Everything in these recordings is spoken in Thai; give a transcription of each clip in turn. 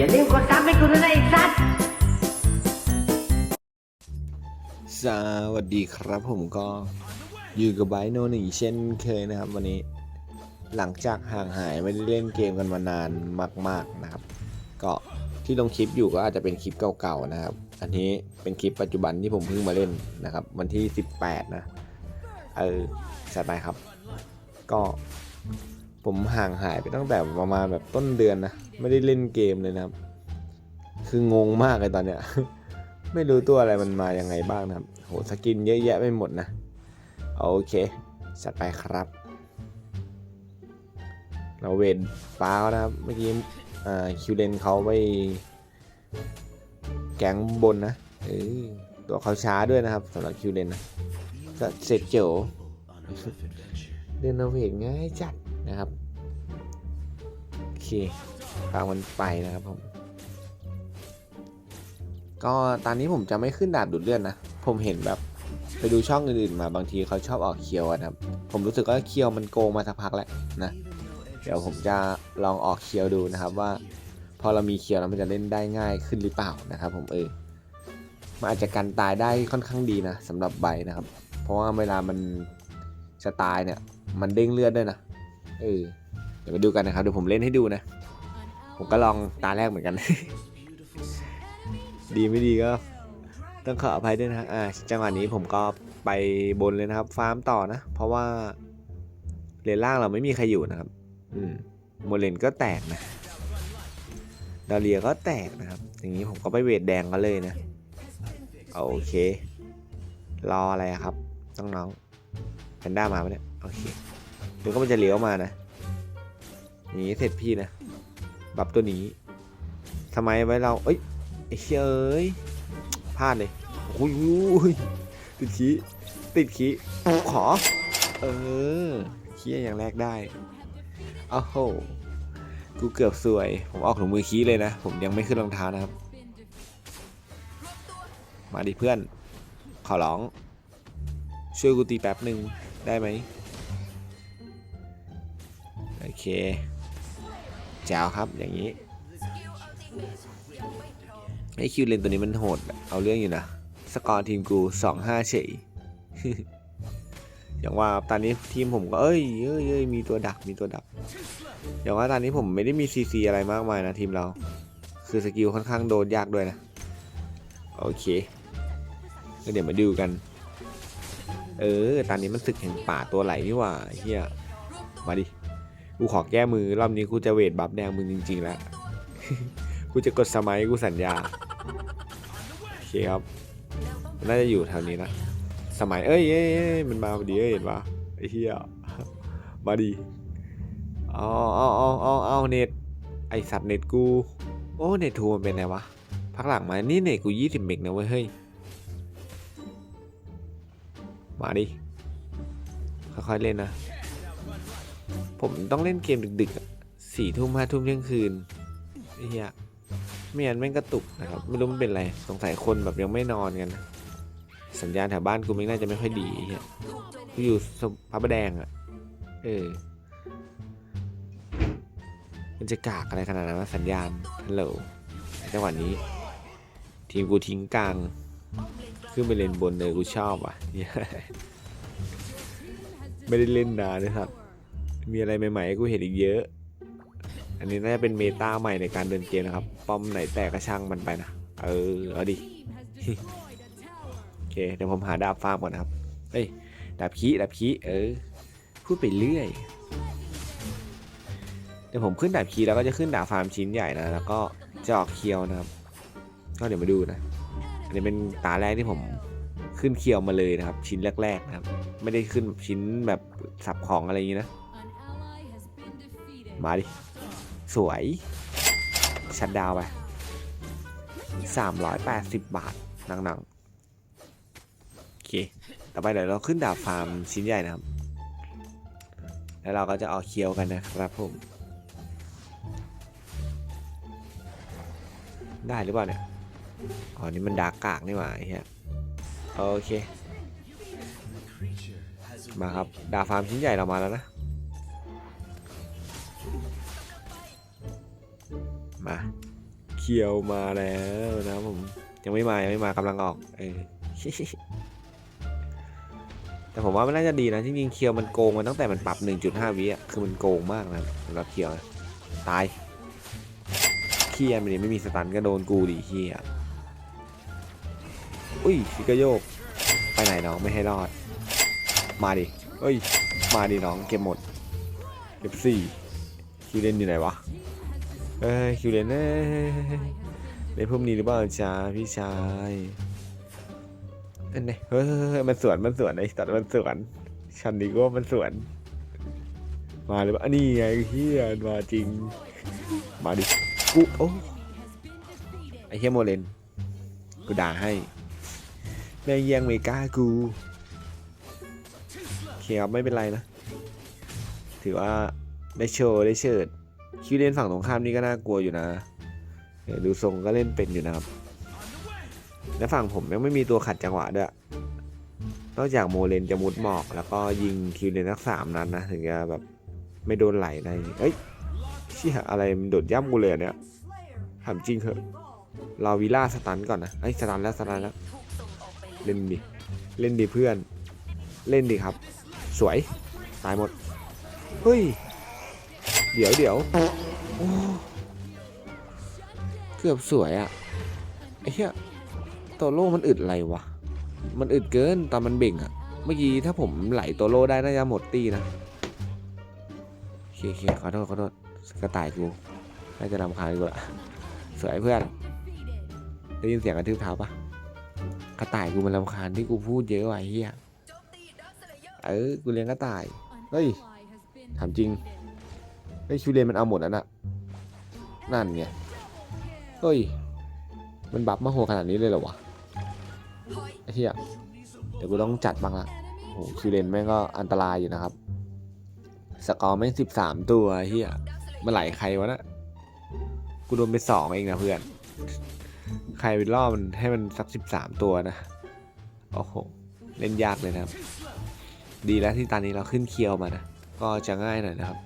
อย่าลืมกดซับให้กูด้วยนะไอ้สัตว์สวัสดีครับผมก็อยู่กับไบโนหนึ่งเช่นเคยนะครับวันนี้ หลังจากห่างหายไม่ได้เล่นเกมกันมานานมาก ๆนะครับ ก็ที่ลงคลิปอยู่ก็อาจจะเป็นคลิปเก่าๆนะครับ อันนี้เป็นคลิปปัจจุบันที่ผมเพิ่งมาเล่นนะครับ วันที่ 18 นะ เออจัดไปครับ ก็ ผมห่างหายไปตั้งแต่ประมาณแบบต้นเดือนนะ ไม่ได้เล่นเกมเลยนะครับ คืองงมากเลยตอนเนี้ย ไม่รู้ตัวอะไรมันมายังไงบ้างนะครับ โหสกินเยอะแยะไปหมดนะ โอเคจัดไปครับ เราเวนฟ้าเขานะครับ เมื่อกี้คิวเลนเขาไปแก๊งบนนะเออตัวเขาช้าด้วยนะครับสำหรับคิวเลนนะก็เสร็จเจียวเดินเอาเวทง่ายจัด นะครับโอเคฟังมันไปนะครับผมก็ตอนนี้ผมจะไม่ขึ้นดาบดูดเลือดนะ ผมเห็นแบบไปดูช่องอื่นๆมาบางทีเขาชอบออกเคียวนะครับ ผมรู้สึกว่าเคียวมันโกงมาสักพักแล้วนะ เดี๋ยวผมจะลองออกเคียวดูนะครับว่า พอเรามีเคียวแล้วมันจะเล่นได้ง่ายขึ้นหรือเปล่านะครับ ผมเออมันอาจจะกันตายได้ค่อนข้างดีนะสำหรับใบนะครับ เพราะว่าเวลามันจะตายเนี่ย มันเด้งเลือดด้วยนะ เออเดี๋ยวไปดูกันนะครับเดี๋ยวผมเล่นให้ดูนะ ผมก็ลองตาแรกเหมือนกัน ดีไม่ดีก็ต้องขออภัยด้วยนะอ่าจังหวะนี้ผมก็ไปบนเลยนะครับ ฟาร์มต่อนะ เพราะว่าเลนล่างเราไม่มีใครอยู่นะครับ อืมโมเลนก็แตกนะดาเลียก็แตกนะครับ อย่างนี้ผมก็ไปเวทแดงกันเลยนะ โอเค รออะไรครับน้องๆแพนด้ามาปะเนี่ย โอเค เดี๋ยวก็มันจะเลี้ยวมานะอย่างนี้เสร็จพี่นะบัฟตัวนี้ทำไมไว้เรา เอ้ยเชยเอ้ยพลาดเลยโอ้ยติดขี้ติดขี้ขอ เออขี้อย่างแรกได้โอ้โหกูเกือบสวย ผมออกถุงมือขี้เลยนะ ผมยังไม่ขึ้นรองเท้านะครับ มาดิเพื่อน ขอร้อง ช่วยกูตีแป๊บหนึ่งได้ไหม เคแจ๋วครับอย่างนี้ไอคิวเลนตัวนี้มันโหด เอาเรื่องอยู่นะ สกอร์ทีมกูสองห้าเฉยอย่างว่าตอนนี้ทีมผมก็เอ้ยเอ้ยเอ้ยมีตัวดักมีตัวดัก อย่างว่าตอนนี้ผมไม่ได้มีซีซีอะไรมากมายนะทีมเรา คือสกิลค่อนข้างโดนยากด้วยนะ โอเคก็เดี๋ยวมาดูกัน เออ ตอนนี้มันศึกแห่งป่าตัวไหลนี่ว่าเฮียมาดิ กูขอแก้มือรอบนี้กูจะเวทบัฟแดงมึงจริง ๆ แล้ว กูจะกดสมัยกูสัญญา โอเคครับ น่าจะอยู่แถวนี้นะ สมัยเอ้ยเอ้ยมันมาพอดีเอ้ยเห็นปะไอ้เหี้ย มาดีอ๋ออ๋ออ๋ออ๋ออ๋อเน็ต ไอสัตว์เน็ตกู โอ้เน็ตทูมันเป็นไงวะ พักหลังมา นี่เน็ตกูยี่สิบเมกนะเว้ยเฮ้ย มาดิ ค่อยๆเล่นนะ ผมต้องเล่นเกมดึกๆสี่ทุ่มห้าทุ่มเที่ยงคืนไอ้เหี้ยไม่งั้นแม่งกระตุกนะครับ ไม่รู้มันเป็นอะไร สงสัยคนแบบยังไม่นอนกัน สัญญาณแถวบ้านกูไม่น่าจะไม่ค่อยดีไอ้เหี้ยกูอยู่พระประแดงอะเออ มันจะกากอะไรขนาดนั้นวะสัญญาณ ฮัลโหลจังหวะนี้ ทีมกูทิ้งกลาง ขึ้นไปเล่นบนเลยกูชอบว่ะ ไม่ได้เล่นนานเลยครับ มีอะไรใหม่ๆให้กูเห็นอีกเยอะ อันนี้น่าจะเป็นเมตาใหม่ในการเดินเกมนะครับ ป้อมไหนแตกก็ช่างมันไปนะ เออ เอาดิ โอเค เดี๋ยวผมหาดาบฟาร์มก่อนนะครับ เอ้ย ดาบขี้ดาบขี้เออ พูดไปเรื่อย เดี๋ยวผมขึ้นดาบขี้แล้วก็จะขึ้นดาบฟาร์มชิ้นใหญ่นะ แล้วก็จะออกเคียวนะครับ ก็เดี๋ยวมาดูนะ อันนี้เป็นตาแรกที่ผมขึ้นเคียวมาเลยนะครับ ชิ้นแรกๆนะครับ ไม่ได้ขึ้นชิ้นแบบสับของอะไรอย่างนี้นะ มาดิ สวยชัดดาวไปสามร้อยแปดสิบบาทหนังๆโอเค ต่อไปเดี๋ยวเราขึ้นดาบฟาร์มชิ้นใหญ่นะครับ แล้วเราก็จะออกเคียวกันนะครับผม ได้หรือเปล่าเนี่ย อ๋อ นี่มันดาร์กกากนี่หว่าเหี้ยโอเค มาครับ ดาบฟาร์มชิ้นใหญ่เรามาแล้วนะ มาคียวมาแล้วนะผมยังไม่มายังไม่มากำลังออกเออแต่ผมว่ามันน่าจะดีนะจริงๆเคียวมันโกงมาตั้งแต่มันปรับ 1.5วิอะคือมันโกงมากนะสำหรับเคียวนะตายเคียมันนี่ไม่มีสตันก็โดนกูดิเคียอุ้ยฟิกโยก ไปไหนน้องไม่ให้รอด มาดิเอ้ย มาดิน้องเก็บหมดเก็บสี่คิวเลนอยู่ไหนวะ เอ้ยคิวเลนเอ้ยในพวกนี้หรือเปล่าจ้าพี่ชายเอ้ยเฮ้ยเฮ้ยเฮ้มันสวนมันสวนไอ้สัตว์มันสวนชันดีก็มันสวน มาเลยปะนนี้ไงเฮียมาจริง มาดิกูโอ้ไอ้เฮียโมเลนกูด่าให้แม่งแย่งเมกากูเคครับไม่เป็นไรนะ ถือว่าได้โชว์ได้เชิด คิวเลนฝั่งตรงข้ามนี่ก็น่ากลัวอยู่นะดูทรงก็เล่นเป็นอยู่นะครับ และฝั่งผมยังไม่มีตัวขัดจังหวะด้วย นอกจากโมเลนจะมุดหมอก แล้วก็ยิงคิวเลนสักสามนัดนนะ ถึงจะแบบไม่โดนไหลในเอ้ยเชี่ยอะไรมันโดดย่ำกูเลยอะเนี่ยถามจริงเหอะรอวิล่าสตันก่อนนะไอ้ยสตันแล้วสตันแล้ว เล่นดิ เล่นดิเพื่อน เล่นดิครับ สวย ตายหมด เฮ้ย เดี๋ยวเดี๋ยวเกือบสวยอะ่ะไอ้เหี้ยโตโร่มันอึดอะไรวะ มันอึดเกินตอนมันเบ่งอะ่ะเมื่อกี้ถ้าผมไหลโตโร่ได้น่าจะหมดตีนะโอเคโอเคขอโทษขอโทษกระต่ายกูน่าจะรำคาญกูละสวยเพื่อนได้ยินเสียงกระทืบเท้าปะกระต่ายกูมันรำคาญที่กูพูดเยอะว่ะไอ้เฮียเออกูเลี้ยงกระต่าย เฮ้ยถามจริง ไอ้คิวเลนมันเอาหมดแล้วน่ะนั่นไงเฮ้ย มันบัฟมาโหขนาดนี้เลยเหรอวะไอ้เหี้ยเดี๋ยวกูต้องจัดบ้างละโอ้โหคิวเลนแม่งก็อันตรายอยู่นะครับ สกอร์แม่งสิบสามตัวไอ้เหี้ยมื่อไหร่ใครวะนะกูโดนไปสองเองนะเพื่อน ใครไปล่อมันให้มันสักสิบสามตัวนะ โอ้โห เล่นยากเลยนะครับ ดีแล้วที่ตอนนี้เราขึ้นเคียวมานะ ก็จะง่ายหน่อยนะครับ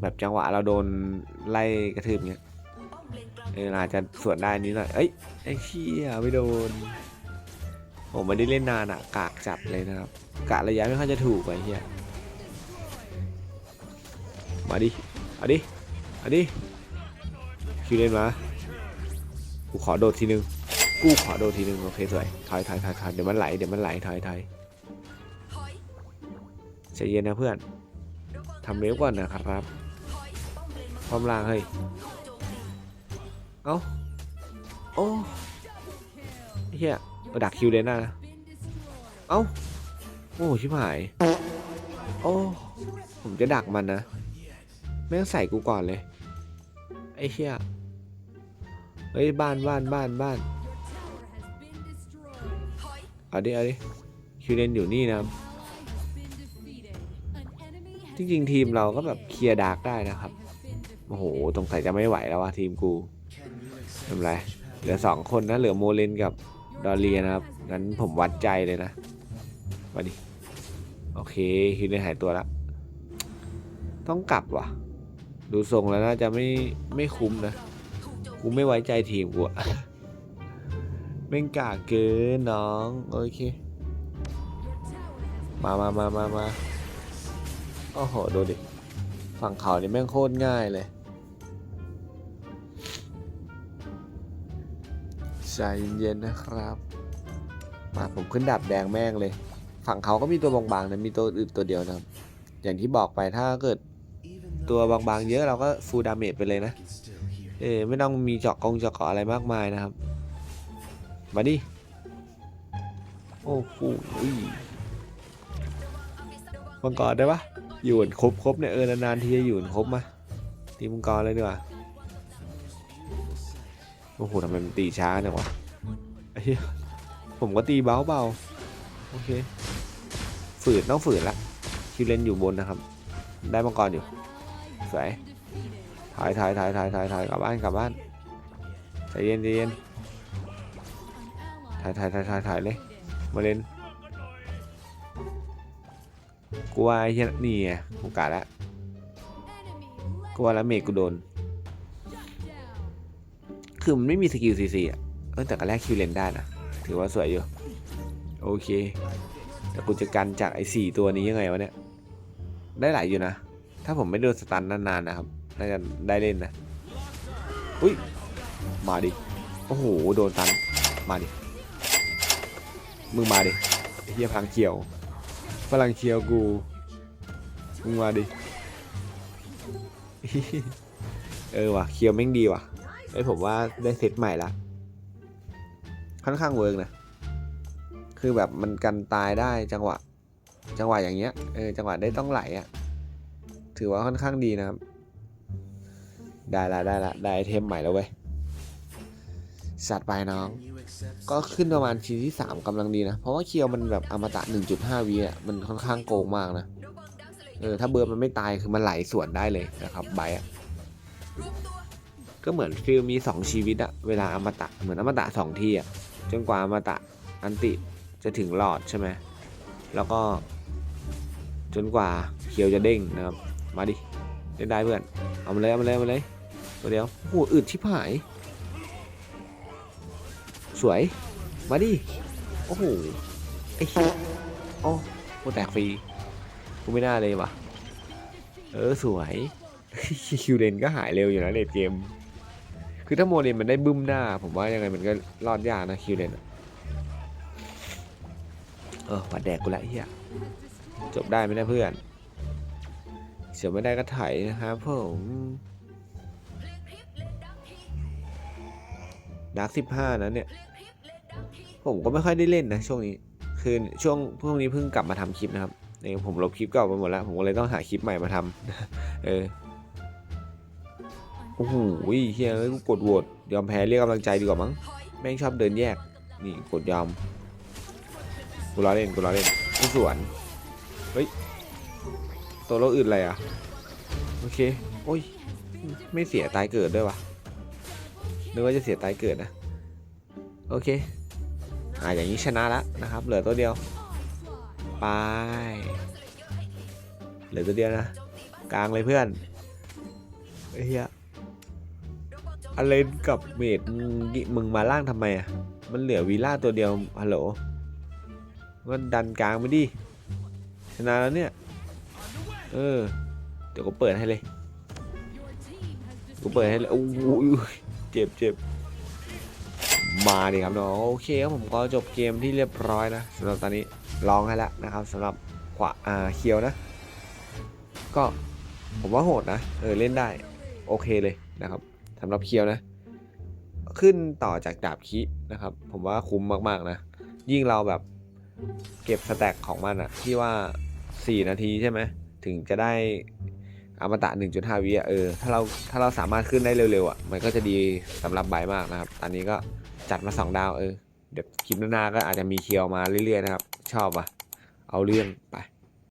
แบบจังหวะเราโดนไล่กระทืบเงี้ยเอออาจจะสวนได้นิดหน่อย เอ้ยไอ้เชี่ยไม่โดนผมไม่ได้เล่นนานอะกากจัดเลยนะครับกะระยะไม่ค่อยจะถูกไอ้เหี้ยมาดิเอาดิเอาดิคิวเล่นมากูขอโดดทีนึงกูขอโดดทีนึงโอเคสวยถอยถอยถอยถอยเดี๋ยวมันไหลเดี๋ยวมันไหลถอยถอยใจเย็นนะเพื่อนทำเร็วก่อนนะครับ พร้อมลางเฮ้ย เอ้า โอ้เฮียเอาดักคิวเลนหน้านะ เอ้า โอ้ชิบหาย โอ้ ผมจะดักมันนะแม่งใส่กูก่อนเลย ไอ้เฮียเฮ้ยบ้านบ้านบ้านบ้านเอาดิเอาดิคิวเลนอยู่นี่นะครับจริงๆทีมเราก็แบบเคลียร์ดาร์กได้นะครับ โอ้โหตรงใส่จะไม่ไหวแล้วว่ะทีมกูไม่เป็นไร เหลือสองคนนะ เหลือโมเลนกับดอเรียนะครับ งั้นผมวัดใจเลยนะมาดิ โอเคฮิวเลนหายตัวแล้วต้องกลับว่ะ ดูทรงแล้วน่าจะไม่ไม่คุ้มนะ กูไม่ไว้ใจทีมกูอะแม่งกากเกินน้อง โอเค มามามามามาโอ้โห ดูดิ ฝั่งเขานี่แม่งโคตรง่ายเลย ใจเย็นๆนะครับ มาผมขึ้นดับแดงแม่งเลย ฝั่งเขาก็มีตัวบางๆนะมีตัวอื่นตัวเดียวนะอย่างที่บอกไปถ้าเกิดตัวบางๆเยอะเราก็ฟูลดาเมจไปเลยนะ เออไม่ต้องมีเจาะกองเจาะเกาะอะไรมากมายนะครับ มาดิ โอ้โหมังกรได้ปะอยู่นครบครบเนี่ยเออนานๆทีจะอยู่นครบมาตีมังกรเลยดีกว่า โอ้โหทำไมมันตีช้าเนี่ยวะไอ้เหี้ยผมก็ตีเบาเบาๆโอเค ฝืดต้องฝืดละคิวเลนอยู่บนนะครับ ได้มังกรอยู่สวยถอยถอยถอยถอยถอยถอยกลับบ้านกลับบ้านใจเย็นใจเย็นถอยถอยถอยถอยถอยเลยมาเล่นกูว่าไอ้เหี้ยนี่ไงกูกะแล้วกูว่าแล้วเมกกูโดน คือมันไม่มีสกิลซีซีอะเออแต่ก็แลกคิวเลนได้นะ ถือว่าสวยอยู่ โอเค แต่กูจะกันจากไอ้สี่ตัวนี้ยังไงวะเนี่ย ได้หลายอยู่นะ ถ้าผมไม่โดนสตันนานๆนะครับ น่าจะได้เล่นนะ อุ้ย มาดิ โอ้โห โดนตัน มาดิ มึงมาดิเฮียพลังเขียวพลังเขียวกู มึงมาดิ เออว่ะเคียวแม่งดีว่ะ อผมว่าได้เซตใหม่ละ ค่อนข้างเวิร์กนะ คือแบบมันกันตายได้จังหวะ จังหวะอย่างเงี้ย เออจังหวะได้ต้องไหลอะ่ะ ถือว่าค่อนข้างดีนะครับ ได้ละได้ละได้ไอเทมใหม่แล้วเว้ยสัตว์ไปน้อง ก็ขึ้นประมาณทีที่ 3กำลังดีนะ เพราะว่าเคียวมันแบบอมตะ 1.5วิอะ มันค่อนข้างโกงมากนะ เออ ถ้าเบิร์มันไม่ตายคือมันไหลสวนได้เลยนะครับไบร์ทอะ ก็เหมือนฟิลมี 2 ชีวิตอะเวลาอมตะเหมือนอมตะสองที่อะจนกว่าอมตะอันติจะถึงหลอดใช่ไหมแล้วก็ จนกว่าเคียวจะเด้งนะครับ มาดิเล่นได้เพื่อน เอามาเลยเอามาเลยเอามาเลยตัวเดียวโอ้โหอึดชิบหาย สวย มาดิ โอ้โหไอ้เหี้ยโอ้โหแตกฟรี กูไม่น่าเลยวะเออ สวย คิวเลนก็หายเร็วอยู่นะเลดเกม คือถ้าโมเลนมันได้บึ้มหน้า ผมว่ายังไงมันก็รอดยากนะคิวเลนเออวัดแดกกูละเฮียจบได้ไหมนะเพื่อนเสียไม่ได้ก็ไถนะครับผมดักสิบห้านะเนี่ย ผมก็ไม่ค่อยได้เล่นนะช่วงนี้ คือช่วงพวกนี้เพิ่งกลับมาทำคลิปนะครับเนี่ยผมลบคลิปเก่าไปหมดแล้ว ผมก็เลยต้องหาคลิปใหม่มาทำเออ โอ้โหเฮียเอ้ยกูกดโหวตยอมแพ้เรียกกำลังใจดีกว่ามั้งแม่งชอบเดินแยก นี่กดยอมกูล้อเล่นกูล้อเล่นกูสวนเฮ้ยตัวโลกอื่นอะไรอะโอเคโอ้ยไม่เสียตายเกิดด้วยวะนึกว่าจะเสียตายเกิดนะโอเคอ่าอย่างนี้ชนะแล้วนะครับ เหลือตัวเดียวไปเหลือตัวเดียวนะกลางเลยเพื่อนเฮีย อเลนกับเมดมึงกิมึงมาล่างทำไมอะ มันเหลือวีล่าตัวเดียว ฮัลโหลก็ดันกลางไปดิ ชนะแล้วเนี่ย เออ เดี๋ยวกูเปิดให้เลย กูเปิดให้เลยโอ้โหเจ็บเจ็บมาดิครับน้องโอเคครับผมก็จบเกมที่เรียบร้อยนะสำหรับตอนนี้ลองให้แล้วนะครับสำหรับขวาอ่าเคียวนะ ก็ผมว่าโหดนะ เออ เล่นได้ โอเคเลยนะครับ สำหรับเคียวนะ ขึ้นต่อจากดาบคินะครับ ผมว่าคุ้มมากๆนะ ยิ่งเราแบบเก็บสแต็กของมันอะที่ว่า 4 นาทีใช่ไหมถึงจะได้อมตะ 1.5 วิอะเออ ถ้าเรา ถ้าเราสามารถขึ้นได้เร็วๆอะมันก็จะดีสำหรับใบมากนะครับ ตอนนี้ก็จัดมาสองดาวเออ เดี๋ยวคลิปหน้าก็อาจจะมีเคียวมาเรื่อยๆนะครับ ชอบอะ เอาเรื่องไป